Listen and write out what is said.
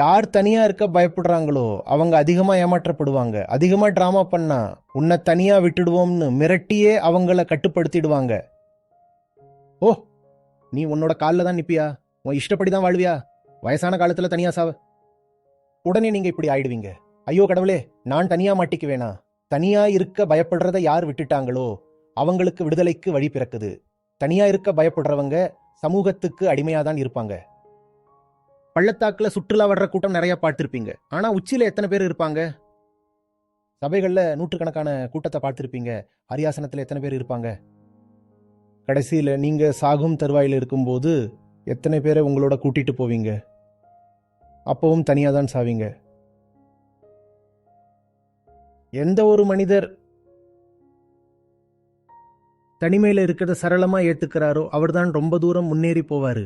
யார் தனியா இருக்க பயப்படுறாங்களோ அவங்க அதிகமா ஏமாற்றப்படுவாங்க. அதிகமா டிராமா பண்ணா உன்னை தனியா விட்டுடுவோம்னு மிரட்டியே அவங்கள கட்டுப்படுத்திடுவாங்க. ஓ நீ உன்னோட காலில் தான் நிப்பியா? உன் இஷ்டப்படி தான் வாழ்வியா? வயசான காலத்துல தனியா சாவ. உடனே நீங்க இப்படி ஆயிடுவீங்க. ஐயோ கடவுளே நான் தனியா மாட்டிக்க வேணா தனியா இருக்க பயப்படுறத யார் விட்டுட்டாங்களோ அவங்களுக்கு விடுதலைக்கு வழி பிறக்குது. தனியா இருக்க பயப்படுறவங்க சமூகத்துக்கு அடிமையாக தான் இருப்பாங்க. பள்ளத்தாக்கில் சுற்றுலா வர்ற கூட்டம் நிறையா பார்த்துருப்பீங்க. ஆனால் உச்சியில் எத்தனை பேர் இருப்பாங்க? சபைகளில் நூற்றுக்கணக்கான கூட்டத்தை பார்த்துருப்பீங்க. ஹரியாசனத்தில் எத்தனை பேர் இருப்பாங்க? கடைசியில் நீங்கள் சாகும் தருவாயில் இருக்கும்போது எத்தனை பேரை உங்களோட கூட்டிகிட்டு போவீங்க? அப்பவும் தனியாக தான் சாவீங்க. எந்த ஒரு மனிதர் தனிமையில் இருக்கிறத சரளமாக ஏற்றுக்கிறாரோ அவர் அவர்தான் ரொம்ப தூரம் முன்னேறி போவார்.